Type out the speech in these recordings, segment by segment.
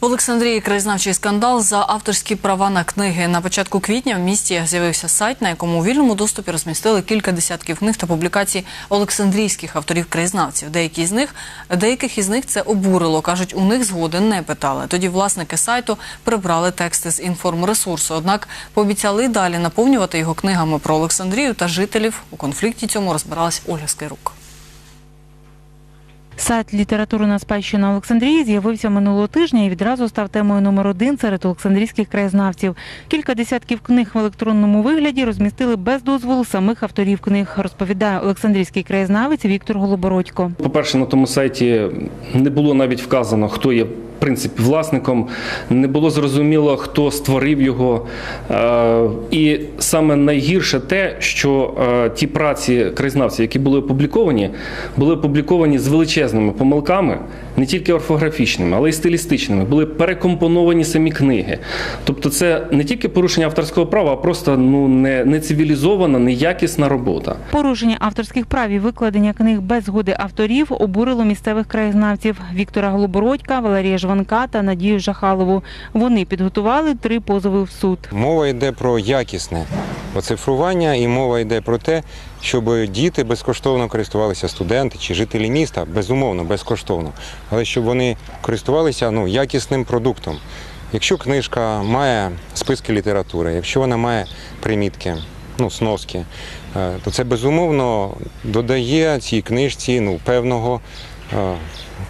В Олександрії краєзнавчий скандал за авторські права на книги. На початку квітня в місті з'явився сайт, на якому у вільному доступі розмістили кілька десятків книг та публікацій олександрійських авторів-краєзнавців. Деякі з них деяких із них це обурило. кажуть, у них згоди не питали. Тоді власники сайту прибрали тексти з інформресурсу. Однак пообіцяли далі наповнювати його книгами про Олександрію та жителів. У конфлікті цьому розбиралась Ольга Скайрук. Сайт Літературна спадщина Олександрії з'явився минулого тижня і відразу став темою номер один серед олександрійських краєзнавців. Кілька десятків книг в електронному вигляді розмістили без дозволу самих авторів книг, розповідає олександрійський краєзнавець Віктор Голобородько. По-перше, на тому сайті не було навіть вказано, хто є в принципі власником, не було зрозуміло, хто створив його. Е, І саме найгірше те, що е, ті праці краєзнавців, які були опубліковані, були опубліковані з величезними помилками, не тільки орфографічними, але й стилістичними. Були перекомпоновані самі книги. Тобто, це не тільки порушення авторського права, а просто ну не, не цивілізована, неякісна робота. Порушення авторських прав і викладення книг без згоди авторів обурило місцевих краєзнавців Віктора Голобородька, Валерія Жванка та Надію Жахалову. Вони підготували три позови в суд. Мова йде про якісне оцифрування, і мова йде про те, щоб діти безкоштовно користувалися студенти чи жителі міста, безумовно, безкоштовно, але щоб вони користувалися ну, якісним продуктом. Якщо книжка має списки літератури, якщо вона має примітки, ну, сноски, е, то це безумовно додає цій книжці ну, певного.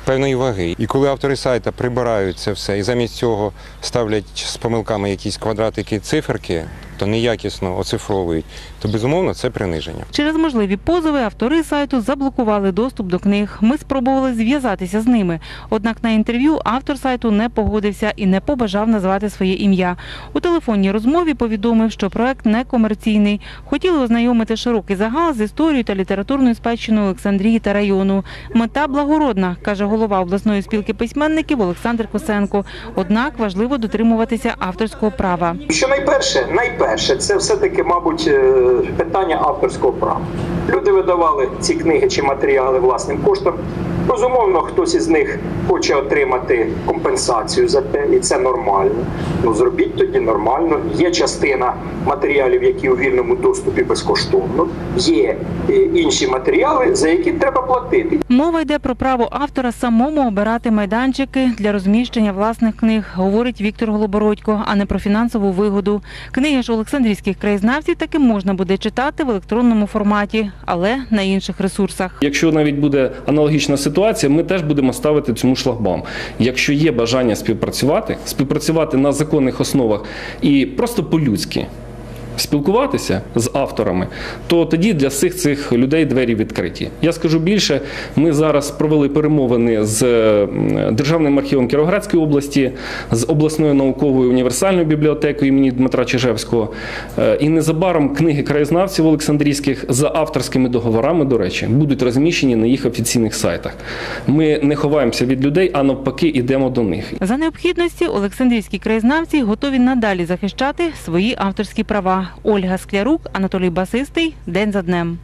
Певної ваги. І коли автори сайта прибирають це все і замість цього ставлять з помилками якісь квадратики, циферки, то неякісно оцифровують, то безумовно це приниження. Через можливі позови автори сайту заблокували доступ до книг. Ми спробували зв'язатися з ними. Однак на інтерв'ю автор сайту не погодився і не побажав назвати своє ім'я. У телефонній розмові повідомив, що проект не комерційний. Хотіли ознайомити широкий загал з історією та літературною спадщиною Олександрії та району. Мета благородна, каже голова обласної спілки письменників Олександр Косенко. Однак важливо дотримуватися авторського права. Що найперше, найперше, це все-таки, мабуть, е, питання авторського права. Люди видавали ці книги чи матеріали власним коштом. Безумовно, хтось із них хоче отримати компенсацію за те, і це нормально. Ну зробіть тоді нормально. Є частина матеріалів, які у вільному доступі безкоштовно. Є е, інші матеріали, за які треба платити. Мова йде про право автора самому обирати майданчики для розміщення власних книг, говорить Віктор Голобородько, а не про фінансову вигоду. Книги ж олександрійських краєзнавців таки можна буде читати в електронному форматі, але на інших ресурсах. Якщо навіть буде аналогічна ситуація, ми теж будемо ставити цьому шлагбам. Якщо є бажання співпрацювати, співпрацювати на законних основах і просто по-людськи спілкуватися з авторами, то тоді для всіх цих людей двері відкриті. Я скажу більше, ми зараз провели перемовини з Державним архівом Кіровоградської області, з обласною науковою універсальною бібліотекою імені Дмитра Чижевського. Е, І незабаром книги краєзнавців Олександрійських за авторськими договорами, до речі, будуть розміщені на їх офіційних сайтах. Ми не ховаємося від людей, а навпаки, йдемо до них. За необхідності олександрійські краєзнавці готові надалі захищати свої авторські права. Ольга Склярук, Анатолій Басистий. День за днем.